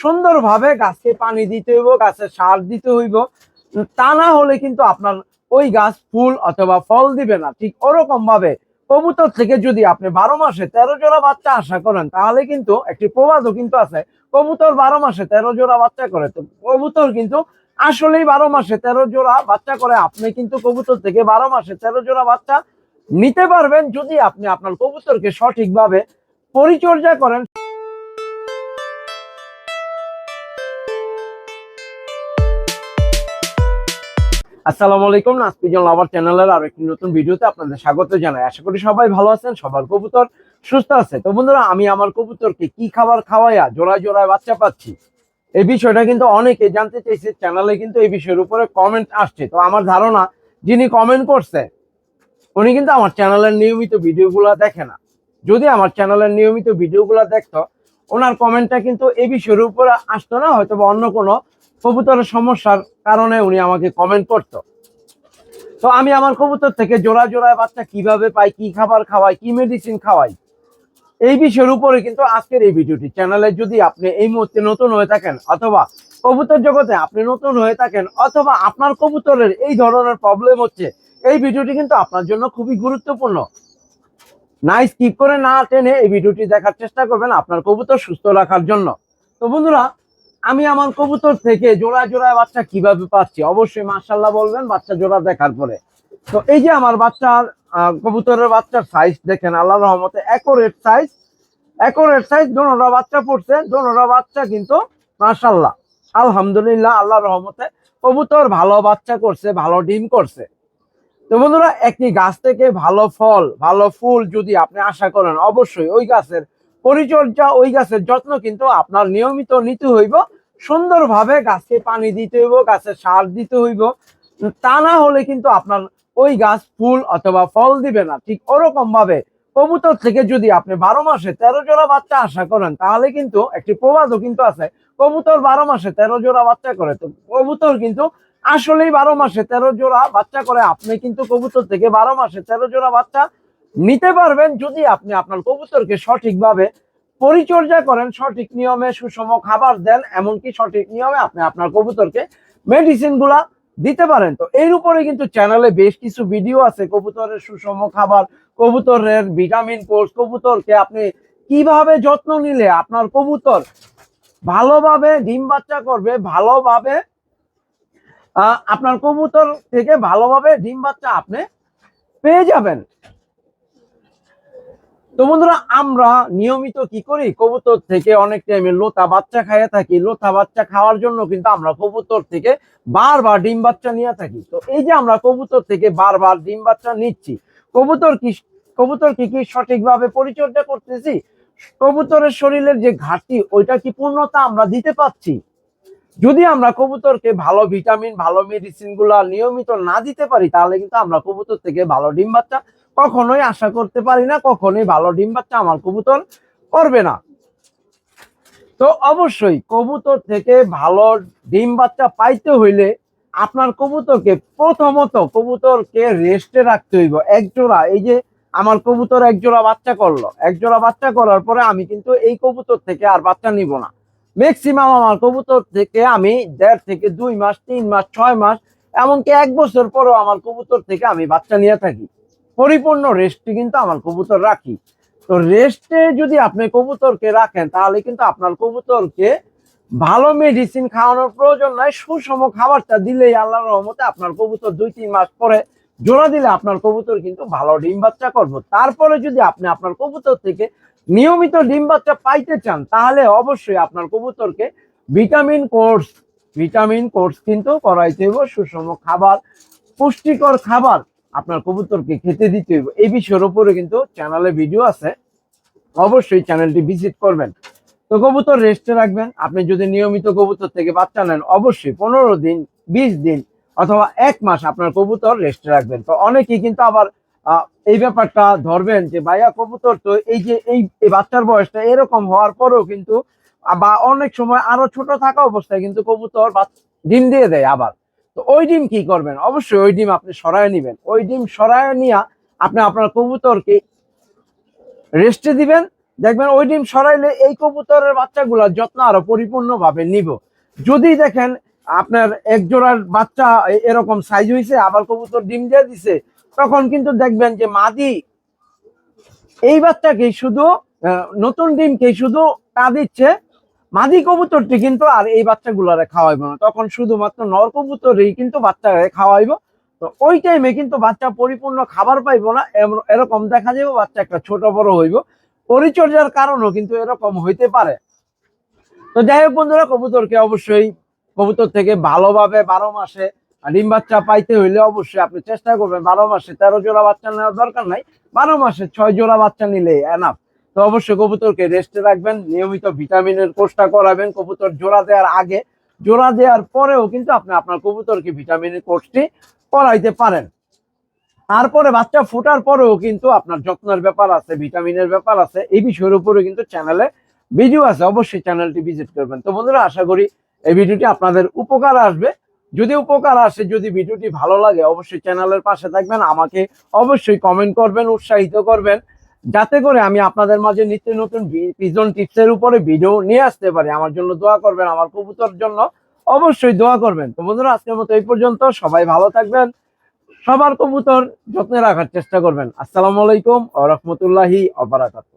সুন্দরভাবে গাছকে পানি দিতে হইব, গাছে সার দিতে হইব। তা না হলে কিন্তু আপনার ওই গাছ ফুল অথবা ফল দিবে না। ঠিক ওরকম ভাবে কবুতর থেকে যদি আপনি বারো মাসে তেরো জোড়া বাচ্চা আশা করেন, তাহলে কিন্তু একটি প্রবাদও কিন্তু আছে। কবুতর বারো মাসে তেরো জোড়া বাচ্চা করে, তো কবুতর কিন্তু আসলেই বারো মাসে তেরো জোড়া বাচ্চা করে, আপনি কিন্তু কবুতর থেকে বারো মাসে তেরো জোড়া বাচ্চা নিতে পারবেন যদি আপনি আপনার কবুতরকে সঠিকভাবে পরিচর্যা করেন। আসসালামু আলাইকুম, নাসপিজন লাভার চ্যানেলের আর একটি নতুন ভিডিওতে আপনাদের স্বাগত জানাই। আশা করি সবাই ভালো আছেন, সবার কবুতর সুস্থ আছে। তো বন্ধুরা, আমি আমার কবুতরকে কি খাবার খাওয়াইয়া জোড়ায় জোড়ায় বাচ্চা পাচ্ছি? এই বিষয়টা কিন্তু অনেকে জানতে চাইছে, চ্যানেলে কিন্তু এই বিষয়ের উপরে কমেন্ট আসছে। তো আমার ধারণা, যিনি কমেন্ট করছে, উনি কিন্তু আমার চ্যানেলের নিয়মিত ভিডিওগুলো দেখে না। যদি আমার চ্যানেলের নিয়মিত ভিডিওগুলো দেখতো ওনার কমেন্টটা কিন্তু এই বিষয়ের উপরে আসতো না হয়তো বা অন্য কোনো কবুতরের সমস্যার কারণে উনি আমাকে কমেন্ট করতো। তো আমি আমার কবুতর থেকে জোড়া জোড়ায় বাচ্চা কীভাবে পাই, কি খাবার খাওয়াই, কি মেডিসিন খাওয়াই, এই বিষয়ের উপরে কিন্তু আজকের এই ভিডিওটি। চ্যানেলে যদি আপনি এই মুহূর্তে নতুন হয়ে থাকেন, অথবা কবুতর জগতে আপনি নতুন হয়ে থাকেন, অথবা আপনার কবুতরের এই ধরনের প্রবলেম হচ্ছে, এই ভিডিওটি কিন্তু আপনার জন্য খুবই গুরুত্বপূর্ণ। না স্কিপ করে না টেনে এই ভিডিওটি দেখার চেষ্টা করবেন আপনার কবুতর সুস্থ রাখার জন্য। তো বন্ধুরা, আমি আমার কবুতর থেকে জোড়া জোড়ায় বাচ্চা কীভাবে পাচ্ছি? অবশ্যই মার্শাল্লাহ বলবেন, বাচ্চা জোড়া দেখার পরে। তো এই যে আমার বাচ্চার কবুতরের বাচ্চার সাইজ দেখেন আল্লাহ রহমতে একরেট সাইজ একরেট সাইজ দোনোটা বাচ্চা পড়ছে, দোনোটা বাচ্চা কিন্তু মার্শাল্লাহ আলহামদুলিল্লাহ আল্লাহ রহমতে কবুতর ভালো বাচ্চা করছে, ভালো ডিম করছে। তো বন্ধুরা একটি গাছ থেকে ভালো ফল, ভালো ফুল যদি আপনি আশা করেন, অবশ্যই ওই গাছের পরিচর্যা, ওই গাছের যত্ন কিন্তু আপনার নিয়মিত নিতে হইব। সুন্দরভাবে গাছকে পানি দিতে হইব গাছের সার দিতে হইব। তা না হলে কিন্তু আপনার ওই গাছ ফুল অথবা ফল দিবে না। ঠিক ওরকম ভাবে কবুতর থেকে যদি আপনি বারো মাসে তেরো জোড়া বাচ্চা আশা করেন, তাহলে কিন্তু একটি প্রবাদও কিন্তু আছে। কবুতর বারো মাসে তেরো জোড়া বাচ্চা করে, তো কবুতর কিন্তু আসলেই বারো মাসে তেরো জোড়া বাচ্চা করে আপনি কিন্তু কবুতর থেকে বারো মাসে তেরো জোড়া বাচ্চা নিতে পারবেন যদি আপনি আপনার কবুতরকে সঠিকভাবে পরিচর্যা করেন, সঠিক নিয়মে সুষম খাবার দেন, এমনকি সঠিক নিয়মে আপনি আপনার কবুতরকে মেডিসিনগুলা দিতে পারেন। তো এর উপরে কিন্তু চ্যানেলে বেশ কিছু ভিডিও আছে, কবুতরের সুষম খাবার, কবুতরের ভিটামিন কোর্স কবুতরকে আপনি কীভাবে যত্ন নিলে আপনার কবুতর ভালোভাবে, ডিম বাচ্চা করবে, ভালোভাবে আপনার কবুতর থেকে ভালোভাবে ডিম বাচ্চা আপনি পেয়ে যাবেন। তো বন্ধুরা, আমরা নিয়মিত কি করি? কবুতর থেকে অনেক টাইমে লোতা বাচ্চা খাইয়ে থাকি। লোতা বাচ্চা খাওয়ার জন্য কিন্তু আমরা কবুতর থেকে বারবার ডিম বাচ্চা নিয়ে থাকি। তো এই যে আমরা কবুতর থেকে বারবার ডিম বাচ্চা নিচ্ছি, কবুতর কি কবুতর কি কি সঠিকভাবে পরিচর্যা করতেছি? কবুতরের শরীরের যে ঘাটতি, ওইটা কি পূর্ণতা আমরা দিতে পারছি? যদি আমরা কবুতরকে ভালো ভিটামিন, ভালো মেডিসিনগুলা নিয়মিত না দিতে পারি, তাহলে কিন্তু আমরা কবুতর থেকে ভালো ডিম বাচ্চা কখনোই আশা করতে পারি না, কখনোই ভালো ডিম বাচ্চা আমার কবুতর করবে না। তো অবশ্যই কবুতর থেকে ভালো ডিম বাচ্চা পাইতে হইলে আপনার কবুতরকে প্রথমত কবুতরকে রেস্টে রাখতে হইব। এক জোড়া, এই যে আমার কবুতর এক জোড়া বাচ্চা করল, এক জোড়া বাচ্চা করার পরে আমি কিন্তু এই কবুতর থেকে আর বাচ্চা নিব না। ম্যাক্সিমাম আমার কবুতর থেকে আমি দেড় থেকে দুই মাস, তিন মাস, ছয় মাস, এমনকি এক বছর পরেও আমার কবুতর থেকে আমি বাচ্চা নিয়ে থাকি। পরিপূর্ণ রেস্টে কিন্তু আমার কবুতর রাখি। তো রেস্টে যদি আপনি কবুতরকে রাখেন, তাহলে কিন্তু আপনার কবুতরকে ভালো মেডিসিন খাওয়ানোর প্রয়োজন নাই, সুষম খাবারটা দিলেই আল্লাহর রহমতে আপনার কবুতর দুই, তিন মাস পরে জোড়া দিলে আপনার কবুতর কিন্তু ভালো ডিম বাচ্চা করব। তারপরে যদি আপনি আপনার কবুতর থেকে নিয়মিত ডিম বাচ্চা পাইতে চান, তাহলে অবশ্যই আপনার কবুতরকে ভিটামিন কোর্স ভিটামিন কোর্স কিন্তু করাইতে হইব, সুষম খাবার, পুষ্টিকর খাবার আপনার কবুতরকে খেতে দিতে হইব। এই বিষয়ের উপরে কিন্তু চ্যানেলে ভিডিও আছে, অবশ্যই চ্যানেলটি ভিজিট করবেন। তো কবুতর রেস্টে রাখবেন। আপনি যদি নিয়মিত কবুতর থেকে বাচ্চা নেন, অবশ্যই পনেরো দিন, বিশ দিন অথবা এক মাস আপনার কবুতর রেস্টে রাখবেন। তো অনেকেই কিন্তু আবার এই ব্যাপারটা ধরবেন যে, ভাইয়া, কবুতর তো এই যে, এই বাচ্চার বয়সটা এরকম হওয়ার পরেও কিন্তু বা অনেক সময় আরও ছোট থাকা অবস্থায় কিন্তু কবুতর ডিম দিয়ে দেয় আবার। তো ওই ডিম কি করবেন? অবশ্যই ওই ডিম আপনি সরায় নিবেন। ওই ডিম সরায় নিয়ে আপনি আপনার কবুতরকে রেস্টে দিবেন। দেখবেন ওই ডিম সরাইলে এই কবুতরের বাচ্চাগুলোর যত্ন আরও পরিপূর্ণভাবে নিব। যদি দেখেন আপনার এক জোড়ার বাচ্চা এরকম সাইজ হয়েছে আবার কবুতর ডিম দিয়ে দিছে তখন কিন্তু দেখবেন যে মাদি এই বাচ্চাকে শুধু নতুন ডিমকে শুধু তা দিচ্ছে, মাদি কবুতরটি কিন্তু আর এই বাচ্চাগুলারে খাওয়াইবো না। তখন শুধুমাত্র নর কবুতরই কিন্তু বাচ্চাকে খাওয়াইবো। তো ওই টাইমে কিন্তু বাচ্চা পরিপূর্ণ খাবার পাইবো না এরকম দেখা যাবে বাচ্চা একটা ছোট বড় হইব। পরিচর্যার কারণও কিন্তু এরকম হইতে পারে। তো যাই হোক বন্ধুরা, কবুতরকে অবশ্যই কবুতর থেকে ভালোভাবে বারো মাসে ডিম বাচ্চা পাইতে হইলে অবশ্যই আপনি চেষ্টা করবেন বারো মাসে তেরো জোড়া বাচ্চা নেওয়ার দরকার নাই। বারো মাসে ছয় জোড়া বাচ্চা নিলে এনাফ তো অবশ্যই কবুতরকে রেস্টে রাখবেন, নিয়মিত ভিটামিনের কোর্সটা করাবেন, কবুতর জোড়া দেওয়ার আগে। জোড়া দেওয়ার পরেও কিন্তু আপনি আপনার কবুতরকে ভিটামিনের কোর্সটি করাইতে পারেন। তারপরে বাচ্চা ফোটার পরেও কিন্তু আপনার যত্নের ব্যাপার আছে, ভিটামিনের ব্যাপার আছে, এই বিষয়ের উপরে কিন্তু চ্যানেলে ভিডিও আছে, অবশ্যই চ্যানেলটি ভিজিট করবেন। তো বন্ধুরা, আশা করি এই ভিডিওটি আপনাদের উপকার আসবে। যদি উপকার আসে, যদি ভিডিওটি ভালো লাগে, অবশ্যই চ্যানেলের পাশে থাকবেন, আমাকে অবশ্যই কমেন্ট করবেন, উৎসাহিত করবেন, যাতে করে আমি আপনাদের মাঝে নিত্য নতুন পিজন টিপসের উপরে ভিডিও নিয়ে আসতে পারি। আমার জন্য দোয়া করবেন, আমার কবুতর জন্য অবশ্যই দোয়া করবেন। তো বন্ধুরা, আজকের মতো এই পর্যন্ত। সবাই ভালো থাকবেন, সবার কবুতর যত্নে রাখার চেষ্টা করবেন। আসসালামু আলাইকুম ও রহমতুল্লাহি অবরাকাত